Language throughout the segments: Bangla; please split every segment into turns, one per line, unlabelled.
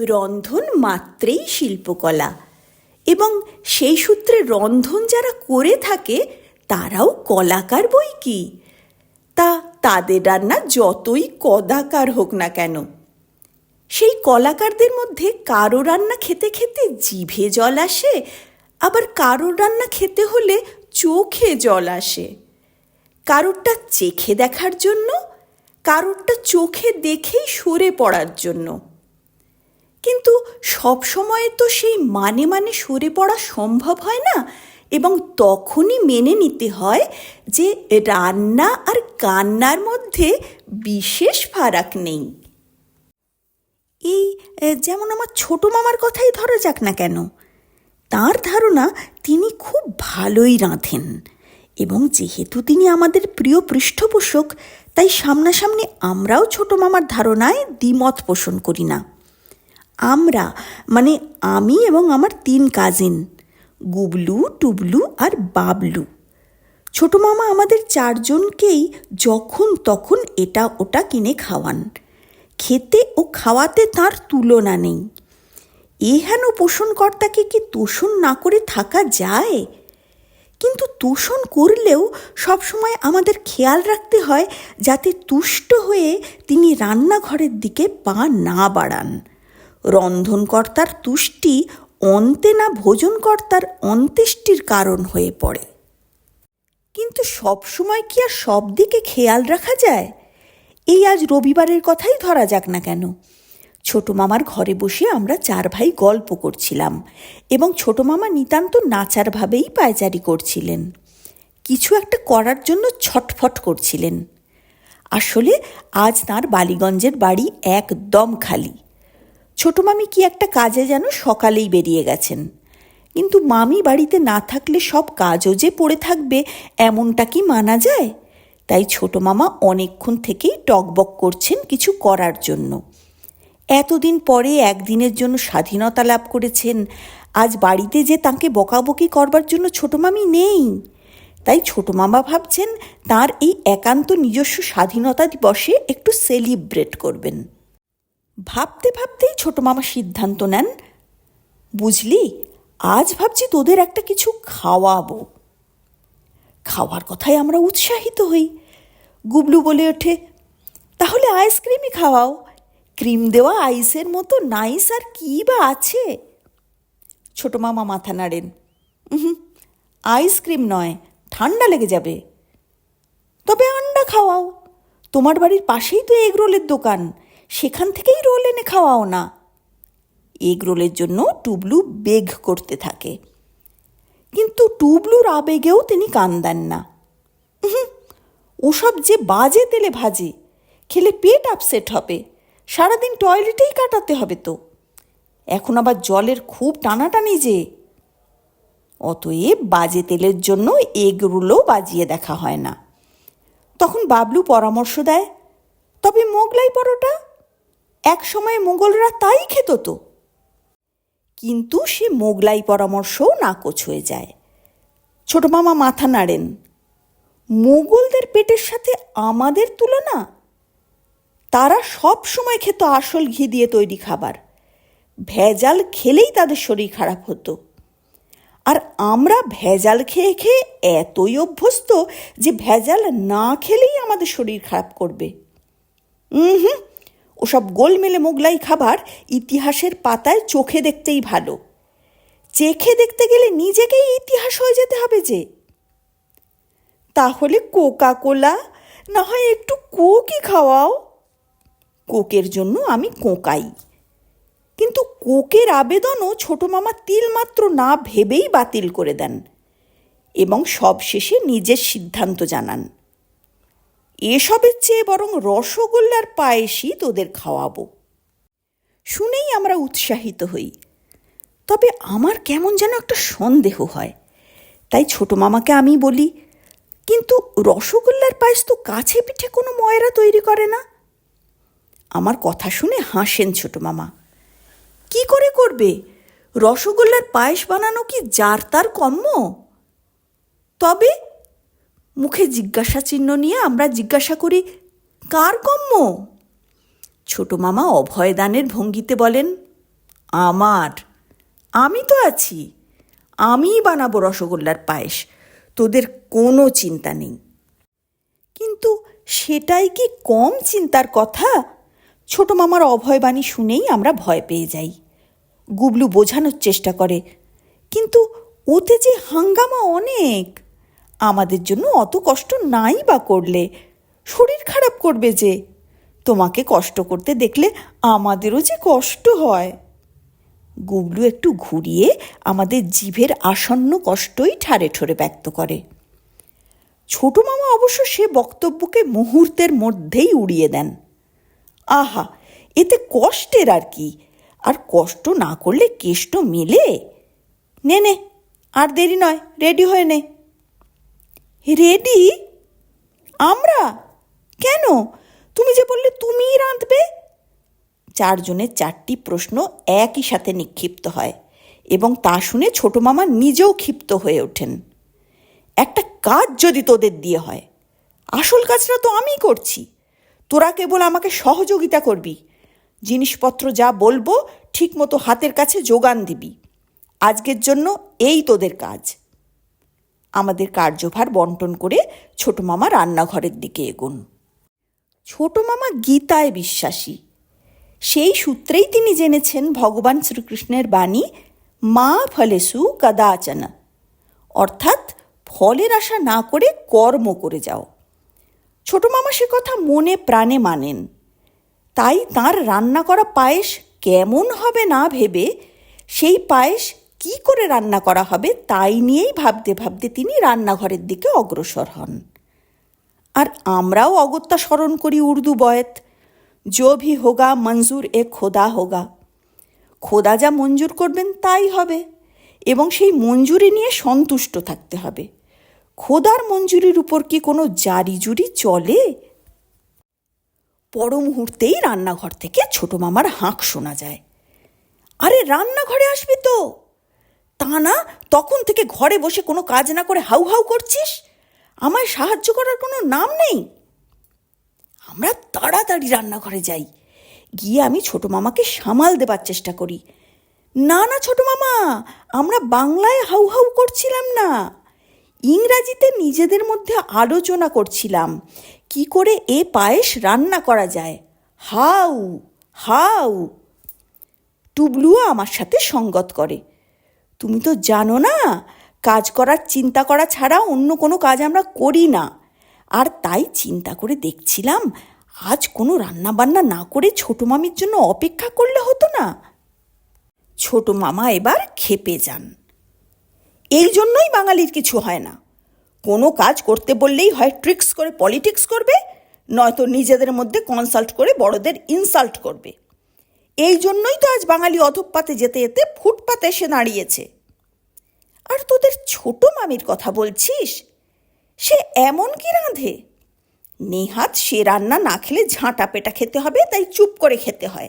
রন্ধন মাত্রেই শিল্পকলা। এবং সেই সূত্রে রন্ধন যারা করে থাকে, তারাও কলাকার বই কি? তা তাদের রান্না যতই কদাকার হোক না কেন। সেই কলাকারদের মধ্যে কারও রান্না খেতে খেতে জিভে জল আসে, আবার কারও রান্না খেতে হলে চোখে জল আসে। কারোরটা চেখে দেখার জন্য, কারোরটা চোখে দেখেই সরে পড়ার জন্য। কিন্তু সব সময় তো সেই মানে মানে সরে পড়া সম্ভব হয় না। এবং তখনই মেনে নিতে হয় যে রান্না আর কান্নার মধ্যে বিশেষ ফারাক নেই। এই যেমন আমার ছোট মামার কথাই ধরা যাক না কেন, তার ধারণা তিনি খুব ভালোই রাঁধেন এবং যেহেতু তিনি আমাদের প্রিয় পৃষ্ঠপোষক, তাই সামনাসামনি আমরাও ছোট মামার ধারণায় দ্বিমত পোষণ করি না। আমরা মানে আমি এবং আমার তিন কাজিন গুবলু, টুবলু আর বাবলু। ছোট মামা আমাদের চারজনকেই যখন তখন এটা ওটা কিনে খাওয়ান। খেতে ও খাওয়াতে তার তুলনা নেই। এ এহেন পোষণকর্তাকে কি তোষণ না করে থাকা যায়? কিন্তু তোষণ করলেও সবসময় আমাদের খেয়াল রাখতে হয় যাতে তুষ্ট হয়ে তিনি রান্নাঘরের দিকে পা না বাড়ান। রন্ধনকর্তার তুষ্টি অন্তে না ভোজনকর্তার অন্ত্যেষ্টির কারণ হয়ে পড়ে। কিন্তু সবসময় কি আর সব দিকে খেয়াল রাখা যায়? এই আজ রবিবারের কথাই ধরা যাক না কেন? ছোট মামার ঘরে বসে আমরা চার ভাই গল্প করছিলাম এবং ছোট মামা নিতান্ত নাচার ভাবেই পায়চারি করছিলেন। কিছু একটা করার জন্য ছটফট করছিলেন। আসলে আজ তার বালিগঞ্জের বাড়ি একদম খালি। ছোট মামি কি একটা কাজে যেন সকালেই বেরিয়ে গেছেন। কিন্তু মামি বাড়িতে না থাকলে সব কাজও যে পড়ে থাকবে, এমনটা কি মানা যায়? তাই ছোট মামা অনেকক্ষণ থেকেই টকবক করছেন কিছু করার জন্য। এতদিন পরে একদিনের জন্য স্বাধীনতা লাভ করেছেন। আজ বাড়িতে যে তাকে বকাবকি করবার জন্য ছোট মামি নেই। তাই ছোট মামা ভাবছেন, তার এই একান্ত নিজস্ব স্বাধীনতা দিবসে একটু সেলিব্রেট করবেন। ভাবতে ভাবতেই ছোট মামা সিদ্ধান্ত নেন, বুঝলি, আজ ভাবছি তোদের একটা কিছু খাওয়াবো। খাওয়ার কথায় আমরা উৎসাহিত হই। গুবলু বলে ওঠে, তাহলে আইসক্রিমই খাওয়াও। ক্রিম দেওয়া আইসের মতো নাইস আর কী বা আছে? ছোট মামা মাথা নাড়েন আইসক্রিম নয়, ঠান্ডা লেগে যাবে। তবে আন্ডা খাওয়াও। তোমার বাড়ির পাশেই তো এগরোলের দোকান। সেখান থেকেই রোল এনে খাওয়াও না। এগ রোলের জন্য টুবলু বেগ করতে থাকে। কিন্তু টুবলুর আবেগেও তিনি কান দেন না। ওসব যে বাজে তেলে ভাজে, খেলে পেট আপসেট হবে, সারাদিন টয়লেটেই কাটাতে হবে তো। এখন আবার জলের খুব টানাটানি যে। অতএব বাজে তেলের জন্য এগরুলো বাজিয়ে দেখা হয় না। তখন বাবলু পরামর্শ দেয়, তবে মোগলাই পরোটা এক সময় মোগলরা তাই খেত তো। কিন্তু সে মোগলাই পরামর্শও নাকচ হয়ে যায়। ছোট মামা মাথা নাড়েন, মোগলদের পেটের সাথে আমাদের তুলনা? তারা সব সময় খেত আসল ঘি দিয়ে তৈরি খাবার। ভেজাল খেলেই তাদের শরীর খারাপ হতো। আর আমরা ভেজাল খেয়ে খেয়ে এতই অভ্যস্ত যে ভেজাল না খেলেই আমাদের শরীর খারাপ করবে। হুম ওসব গোলমেলে মোগলাই খাবার ইতিহাসের পাতায় চোখে দেখতেই ভালো। চেখে দেখতে গেলে নিজেকেই ইতিহাস হয়ে যেতে হবে যে। তাহলে কোকা কোলা না হয় একটু কোকই খাওয়াও। কোকের জন্য আমি কোকাই। কিন্তু কোকের আবেদনও ছোট মামা তিলমাত্র না ভেবেই বাতিল করে দেন এবং সবশেষে নিজের সিদ্ধান্ত জানান। এসবের চেয়ে বরং রসগোল্লার পায়েসই তোদের খাওয়াবো। শুনেই আমরা উৎসাহিত হই। তবে আমার কেমন যেন একটা সন্দেহ হয়। তাই ছোট মামাকে আমি বলি, কিন্তু রসগোল্লার পায়েস তো কাছে পিঠে কোনো ময়রা তৈরি করে না? আমার কথা শুনে হাসেন ছোট মামা। কি করে করবে? রসগোল্লার পায়েস বানানো কি যার তার কম্য তবে মুখে জিজ্ঞাসা চিহ্ন নিয়ে আমরা জিজ্ঞাসা করি, কার কম্য ছোট মামা অভয়দানের ভঙ্গিতে বলেন, আমার, আমি তো আছি। আমিই বানাবো রসগোল্লার পায়েস। তোদের কোনো চিন্তা নেই। কিন্তু সেটাই কি কম চিন্তার কথা? ছোট মামার অভয়বাণী শুনেই আমরা ভয় পেয়ে যাই। গুবলু বোঝানোর চেষ্টা করে, কিন্তু ওতে যে হাঙ্গামা অনেক। আমাদের জন্য অত কষ্ট নাই বা করলে। শরীর খারাপ করবে যে। তোমাকে কষ্ট করতে দেখলে আমাদেরও যে কষ্ট হয়। গুবলু একটু ঘুরিয়ে আমাদের জিভের আসন্ন কষ্টই ঠারে ঠোরে ব্যক্ত করে। ছোট মামা অবশ্য সে বক্তব্যকে মুহূর্তের মধ্যেই উড়িয়ে দেন। আহা, এতে কষ্টের আর কি? আর কষ্ট না করলে কেষ্ট মেলে? নে নে, আর দেরি নয়, রেডি হয়ে নে। রেডি আমরা? কেন? তুমি যে বললে তুমিই রাঁধবে? চারজনের চারটি প্রশ্ন একই সাথে নিক্ষিপ্ত হয় এবং তা শুনে ছোট মামা নিজেও ক্ষিপ্ত হয়ে ওঠেন। একটা কাজ যদি তোদের দিয়ে হয়, আসল কাজটা তো আমিই করছি। তোরা কেবল আমাকে সহযোগিতা করবি। জিনিসপত্র যা বলব, ঠিকমতো হাতের কাছে যোগান দিবি। আজকের জন্য এই তোদের কাজ। আমাদের কার্যভার বন্টন করে ছোট মামা রান্নাঘরের দিকে এগোন। ছোট মামা গীতায় বিশ্বাসী। সেই সূত্রেই তিনি জেনেছেন ভগবান শ্রীকৃষ্ণের বাণী, মা ফলেসু কদাচন। অর্থাৎ ফলের আশা না করে কর্ম করে যাও। ছোট মামা সে কথা মনে প্রাণে মানেন। তাই তার রান্না করা পায়েস কেমন হবে না ভেবে সেই পায়েস কি করে রান্না করা হবে তাই নিয়েই ভাবতে ভাবতে তিনি রান্নাঘরের দিকে অগ্রসর হন। আর আমরাও অগত্যা স্মরণ করি উর্দু বয়েত। জো ভি হোগা, মঞ্জুর এ খোদা হোগা। খোদা যা মঞ্জুর করবেন তাই হবে এবং সেই মঞ্জুরি নিয়ে সন্তুষ্ট থাকতে হবে। খোদার মঞ্জুরির উপর কি কোনো জারি জুরি চলে? পর মুহূর্তেই রান্নাঘর থেকে ছোট মামার হাঁক শোনা যায়। আরে, রান্নাঘরে আসবি তো? তা না, তখন থেকে ঘরে বসে কোনো কাজ না করে হাউ হাউ করছিস? আমায় সাহায্য করার কোনো নাম নেই। আমরা তাড়াতাড়ি রান্নাঘরে যাই। গিয়ে আমি ছোট মামাকে সামাল দেবার চেষ্টা করি। না না, ছোট মামা, আমরা বাংলায় হাউ হাউ করছিলাম না। ইংরাজিতে নিজেদের মধ্যে আলোচনা করছিলাম। কি করে এ পায়েস রান্না করা যায়? How how. টুবলুও আমার সাথে সঙ্গত করে। তুমি তো জানো না, কাজ করার চিন্তা করা ছাড়া অন্য কোনো কাজ আমরা করি না। আর তাই চিন্তা করে দেখছিলাম, আজ কোনো রান্না বান্না না করে ছোট মামির জন্য অপেক্ষা করলে হতো না। ছোট মামা এবার খেপে যান। এই জন্যই বাঙালির কিছু হয় না। কোনো কাজ করতে বললেই হয় ট্রিক্স করে পলিটিক্স করবে, নয়তো নিজেদের মধ্যে কনসাল্ট করে বড়দের ইনসাল্ট করবে। এই জন্যই তো আজ বাঙালি অধপাতে যেতে যেতে ফুটপাতে এসে দাঁড়িয়েছে। আর তোদের ছোট মামির কথা বলছিস? সে এমন কি রাঁধে? নেহাত সে রান্না না খেলে ঝাঁটা পেটা খেতে হবে, তাই চুপ করে খেতে হয়।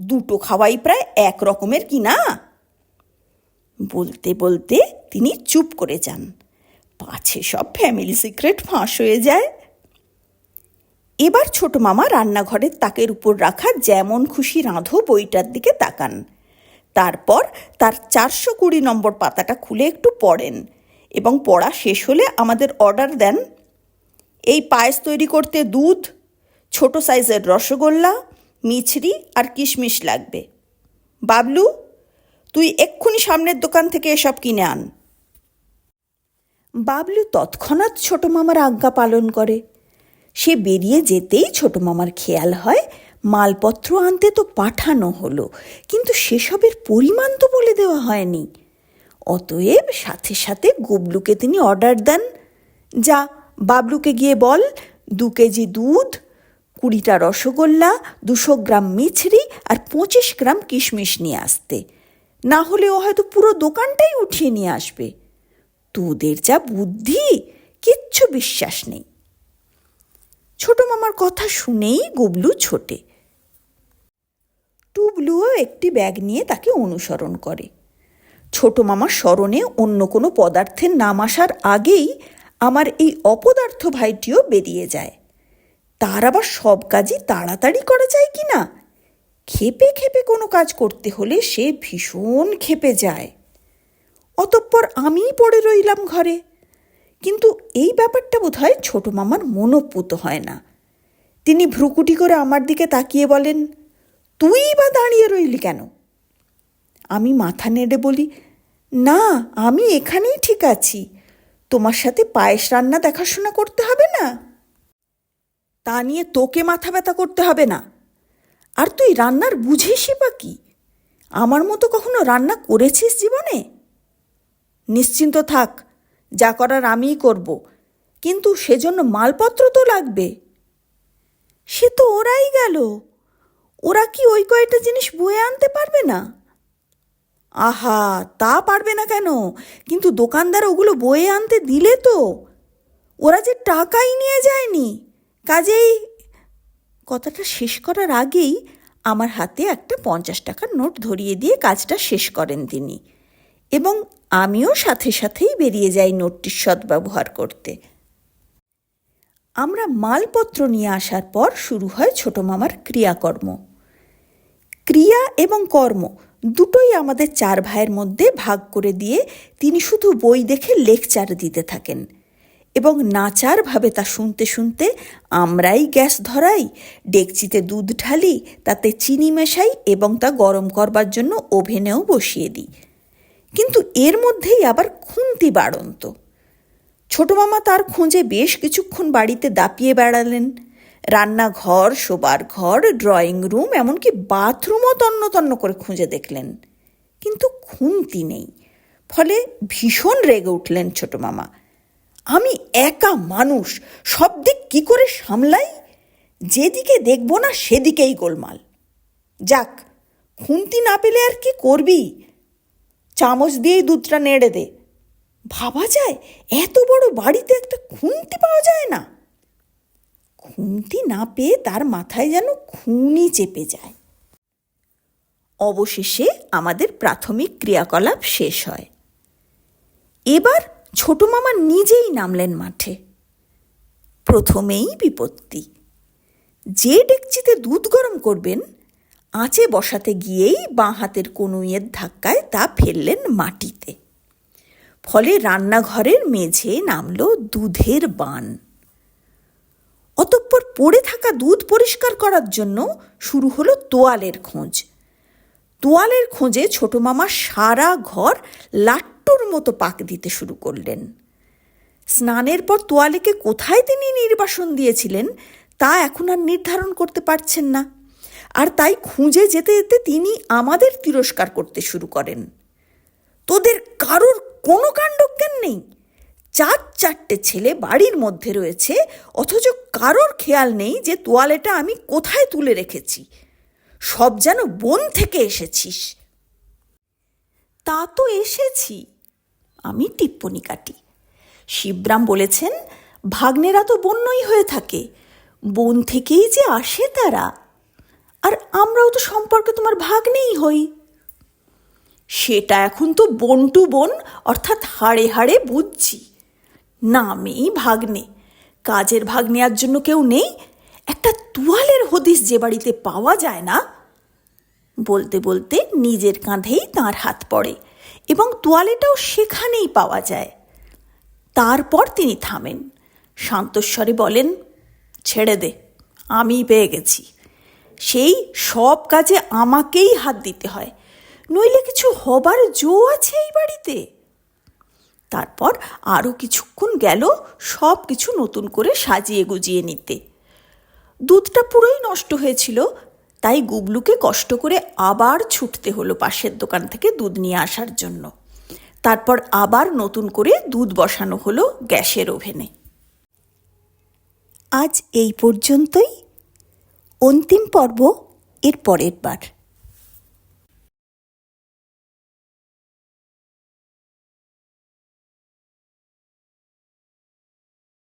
দুটো খাওয়াই প্রায় এক রকমের কি না? বলতে বলতে তিনি চুপ করে যান। পাছে সব ফ্যামিলি সিক্রেট ফাঁস হয়ে যায়। এবার ছোট মামা রান্নাঘরের তাকের উপর রাখা যেমন খুশি রাঁধো বইটার দিকে তাকান। তারপর তার চারশো কুড়ি নম্বর পাতাটা খুলে একটু পড়েন এবং পড়া শেষ হলে আমাদের অর্ডার দেন। এই পায়েস তৈরি করতে দুধ, ছোট সাইজের রসগোল্লা, মিছরি আর কিশমিশ লাগবে। বাবলু, তুই এক্ষুনি সামনের দোকান থেকে এসব কিনে আন। বাবলু তৎক্ষণাৎ ছোট মামার আজ্ঞা পালন করে। সে বেরিয়ে যেতেই ছোট মামার খেয়াল হয় মালপত্র আনতে তো পাঠানো হলো, কিন্তু সেসবের পরিমাণ তো বলে দেওয়া হয়নি। অতএব সাথে সাথে গুবলুকে তিনি অর্ডার দেন। যা, বাবলুকে গিয়ে বল, দু কেজি দুধ, কুড়িটা রসগোল্লা, দুশো গ্রাম মিছরি আর পঁচিশ গ্রাম কিশমিশ নিয়ে আসতে। না হলে ও হয়তো পুরো দোকানটাই উঠিয়ে নিয়ে আসবে। তোদের যা বুদ্ধি, কিচ্ছু বিশ্বাস নেই। ছোট মামার কথা শুনেই গুবলু ছোটে। টুবলুও একটি ব্যাগ নিয়ে তাকে অনুসরণ করে। ছোট মামার স্মরণে অন্য কোনো পদার্থের নাম আসার আগেই আমার এই অপদার্থ ভাইটিও বেরিয়ে যায়। তার আবার সব কাজই তাড়াতাড়ি করা যায় কি না? খেপে খেপে কোনো কাজ করতে হলে সে ভীষণ খেপে যায়। অতঃপর আমিই পড়ে রইলাম ঘরে। কিন্তু এই ব্যাপারটা বোধ হয় ছোটো মামার মনোপুত হয় না। তিনি ভ্রুকুটি করে আমার দিকে তাকিয়ে বলেন তুই বা দাঁড়িয়ে রইলি কেন? আমি মাথা নেড়ে বলি, না, আমি এখানেই ঠিক আছি। তোমার সাথে পায়েস রান্না দেখাশোনা করতে হবে না। তা নিয়ে তোকে মাথা ব্যথা করতে হবে না। আর তুই রান্নার বুঝিসই বা কি? আমার মতো কখনো রান্না করেছিস জীবনে? নিশ্চিন্ত থাক, যা করার আমিই করব। কিন্তু সেজন্য মালপত্র তো লাগবে। সে তো ওরাই গেল। ওরা কি ওই কয়টা জিনিস বয়ে আনতে পারবে না? আহা, তা পারবে না কেন? কিন্তু দোকানদার ওগুলো বয়ে আনতে দিলে তো। ওরা যে টাকাই নিয়ে যায়নি। কাজেই কথাটা শেষ করার আগেই আমার হাতে একটা পঞ্চাশ টাকার নোট ধরিয়ে দিয়ে কাজটা শেষ করেন তিনি। এবং আমিও সাথে সাথেই বেরিয়ে যাই নোটটির সদ্ব্যবহার করতে। আমরা মালপত্র নিয়ে আসার পর শুরু হয় ছোট মামার ক্রিয়াকর্ম। ক্রিয়া এবং কর্ম দুটোই আমাদের চার ভাইয়ের মধ্যে ভাগ করে দিয়ে তিনি শুধু বই দেখে লেকচার দিতে থাকেন এবং নাচারভাবে তা শুনতে শুনতে আমরাই গ্যাস ধরাই, ডেকচিতে দুধ ঢালি, তাতে চিনি মেশাই এবং তা গরম করবার জন্য ওভেনেও বসিয়ে দিই। কিন্তু এর মধ্যেই আবার খুন্তি বাড়ন্ত। ছোট মামা তার খোঁজে বেশ কিছুক্ষণ বাড়িতে দাপিয়ে বেড়ালেন। রান্নাঘর, শোবার ঘর ড্রয়িং রুম এমনকি বাথরুমও তন্ন তন্ন করে খুঁজে দেখলেন। কিন্তু খুন্তি নেই। ফলে ভীষণ রেগে উঠলেন ছোট মামা। আমি একা মানুষ, সব দিক কী করে সামলাই? যেদিকে দেখব না সেদিকেই গোলমাল। যাক, খুন্তি না পেলে আর কি করবি? চামচ দিয়েই দুধটা নেড়ে দে। ভাবা যায়, এত বড় বাড়িতে একটা খুন্তি পাওয়া যায় না। খুন্তি না পেয়ে তার মাথায় যেন খুনই চেপে যায়। অবশেষে আমাদের প্রাথমিক ক্রিয়াকলাপ শেষ হয়। এবার ছোট মামা নিজেই নামলেন মাঠে। প্রথমেই বিপত্তি। যে ডেকচিতে দুধ গরম করবেন, আঁচে বসাতে গিয়েই বাঁ হাতের কনুইয়ের ধাক্কায় তা ফেললেন মাটিতে। ফলে রান্নাঘরের মেঝে নামল দুধের বান। অতঃপর পড়ে থাকা দুধ পরিষ্কার করার জন্য শুরু হলো তোয়ালের খোঁজ। তোয়ালের খোঁজে ছোট মামা সারা ঘর লাট্টুর মতো পাক দিতে শুরু করলেন। স্নানের পর তোয়ালেকে কোথায় তিনি নির্বাসন দিয়েছিলেন তা এখন আর নির্ধারণ করতে পারছেন না। আর তাই খুঁজে যেতে যেতে তিনি আমাদের তিরস্কার করতে শুরু করেন। তোদের কারোর কোনো কাণ্ডজ্ঞান নেই? চার চারটে ছেলে বাড়ির মধ্যে রয়েছে, অথচ কারোর খেয়াল নেই যে তোয়ালেটা আমি কোথায় তুলে রেখেছি। সব যেন বন থেকে এসেছিস। তা তো এসেছি। আমি টিপ্পনি কাটি। শিবরাম বলেছেন, ভাগ্নেরা তো বন্যই হয়ে থাকে। বন থেকেই যে আসে তারা। আর আমরাও তো সম্পর্কে তোমার ভাগ্নেই হই। সেটা এখন তো বন টু বন, অর্থাৎ হাড়ে হাড়ে বুঝছি। নামেই ভাগ্নে কাজের ভাগ নেওয়ার জন্য কেউ নেই? একটা তুয়ালের হদিস যে বাড়িতে পাওয়া যায় না? বলতে বলতে নিজের কাঁধেই তার হাত পড়ে এবং তোয়ালেটাও সেখানেই পাওয়া যায়। তারপর তিনি থামেন। শান্তস্বরে বলেন, ছেড়ে দে আমি পেয়ে গেছি। সেই সব কাজে আমাকেই হাত দিতে হয়। নইলে কিছু হবার জো আছে এই বাড়িতে? তারপর আরও কিছুক্ষণ গেল সব কিছু নতুন করে সাজিয়ে গুজিয়ে নিতে। দুধটা পুরোই নষ্ট হয়েছিল, তাই গুবলুকে কষ্ট করে আবার ছুটতে হলো পাশের দোকান থেকে দুধ নিয়ে আসার জন্য। তারপর আবার নতুন করে দুধ বসানো হলো গ্যাসের ওভেনে। আজ এই পর্যন্তই। অন্তিম পর্ব এর পরের বার।